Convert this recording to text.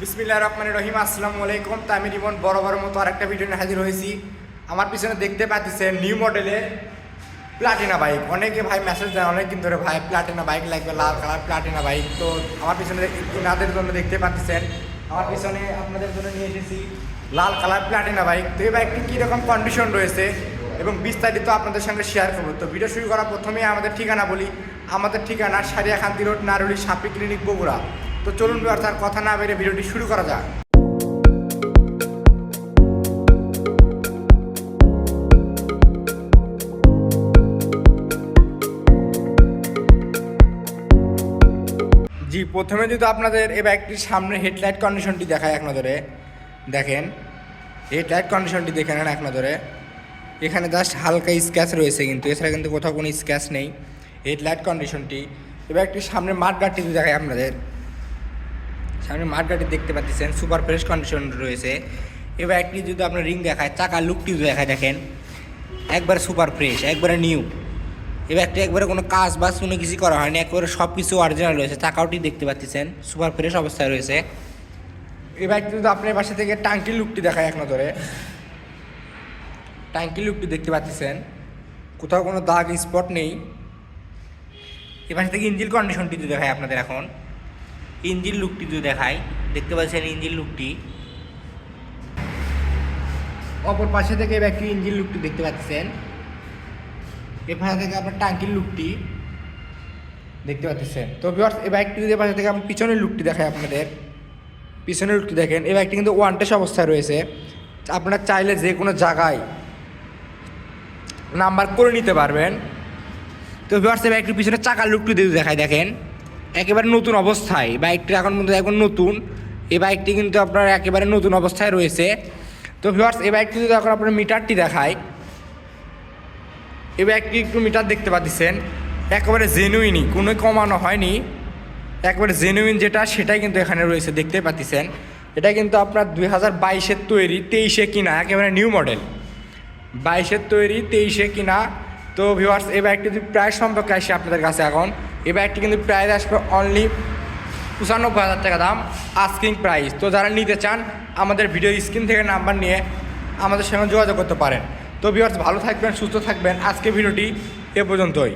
বিসমিল্লাহ রহমান রহিম, আসসালামু আলাইকুম। তো আমি রিমন বড় বড় মতো আরেকটা ভিডিও নিয়ে হাজির হয়েছি। আমার পিছনে দেখতে পাচ্ছেন নিউ মডেলের প্লাটিনা বাইক। অনেকে ভাই মেসেজ দেয় অনেক দিন ধরে ভাই প্লাটিনা বাইক লাগবে, লাল কালার প্লাটিনা বাইক। তো আমার পিছনে নাদের জন্য দেখতে পাচ্ছেন। আমার পিছনে আপনাদের জন্য নিয়ে এসেছি লাল কালার প্লাটিনা বাইক। তো এই বাইকটি কীরকম কন্ডিশন রয়েছে এবং বিস্তারিত আপনাদের সঙ্গে শেয়ার করব। তো ভিডিও শুরু করার প্রথমেই আমাদের ঠিকানা বলি। আমাদের ঠিকানা সারিয়াখান্তি রোড, নারুলি সাপি ক্লিনিক বগুড়া। তো চলুন তার কথা না বেড়ে ভিডিওটি শুরু করা যাক। জি, প্রথমে যদি আপনাদের এই বাইকটির সামনে হেডলাইট কন্ডিশনটি দেখায় এক নজরে, দেখেন, হেডলাইট কন্ডিশনটি দেখে নেন এক নজরে। এখানে জাস্ট হালকা স্ক্যাচ রয়েছে কিন্তু, এছাড়া কিন্তু কোথাও কোনো স্ক্যাচ নেই। হেডলাইট কন্ডিশনটি, এবার একটি সামনে মাঠগাটটি যদি দেখায় আপনাদের সামনে মাঠগাটি দেখতে পাচ্ছেন, সুপার ফ্রেশ কন্ডিশন রয়েছে। এবার একটি যদি আপনার রিং দেখায়, চাকা লুকটি যদি দেখায়, দেখেন। একবারে সুপার ফ্রেশ একবারে নিউ এবার একটি একবারে কোনো কাজ বাজ কোনো কিছু করা হয়নি, একবারে সব কিছু অরিজিনাল রয়েছে চাকাওটি দেখতে পাচ্ছেন সুপার ফ্রেশ অবস্থায় রয়েছে। এবার একটু যদি আপনার পাশে থেকে টাঙ্কির লুকটি দেখায় এক নজরে। ট্যাঙ্কি লুকটি দেখতে পাচ্ছেন, কোথাও কোনো দাগ স্পট নেই। এবার থেকে ইঞ্জিন কন্ডিশনটি দেখায় আপনাদের এখন। ইঞ্জিন লুকটি যদি দেখায় দেখতে পাচ্ছেন ইঞ্জিন লুকটি। অপর পাশে থেকে এবার একটি ইঞ্জিন লুকটি দেখতে পাচ্ছেন। এখানে থেকে আপনার টাঙ্কির লুকটি দেখতে পাচ্ছেন। তো ভিউয়ার্স এই বাইকটি যদি পাশে থেকে আমি পিছনের লুকটি দেখাই আপনাদের। পিছনের লুকটি দেখেন এই বাইকটি কিন্তু ওয়ান টেস অবস্থায় রয়েছে। আপনারা চাইলে যে কোনো জায়গায় নাম্বার করে নিতে পারবেন। তো ভিউয়ার্স এই বাইকটির পিছনে চাকার লুকটি যদি দেখায় দেখেন। একেবারে নতুন অবস্থায়। বাইকটি এখন এখন নতুন। এই বাইকটি কিন্তু আপনার একেবারে নতুন অবস্থায় রয়েছে। তো ভিউয়ার্স এই বাইকটি যদি এখন আপনার মিটারটি দেখায়, এই বাইকটি একটু মিটার দেখতে পাচ্ছেন। একেবারে জেনুইনই কোনো কমানো হয়নি। একবারে জেনুইন যেটা, সেটাই কিন্তু এখানে রয়েছে, দেখতে পাচ্ছেন। এটা কিন্তু আপনার দুই হাজার বাইশের তৈরি, তেইশে কিনা, একেবারে নিউ মডেল বাইশের তৈরি, তেইশে কিনা। তো ভিউয়ার্স এই বাইকটি যদি প্রাইস সম্পর্কে আসে আপনাদের কাছে এখন এই বাইকটি কিন্তু প্রাইস আসবে অনলি পঁচানব্বই হাজার টাকা দাম আস্কিং প্রাইস তো যারা নিতে চান, আমাদের ভিডিও স্ক্রিন থেকে নাম্বার নিয়ে আমাদের সঙ্গে যোগাযোগ করতে পারেন। তো ভিউয়ার্স ভালো থাকবেন, সুস্থ থাকবেন। আজকে ভিডিওটি এ পর্যন্তই।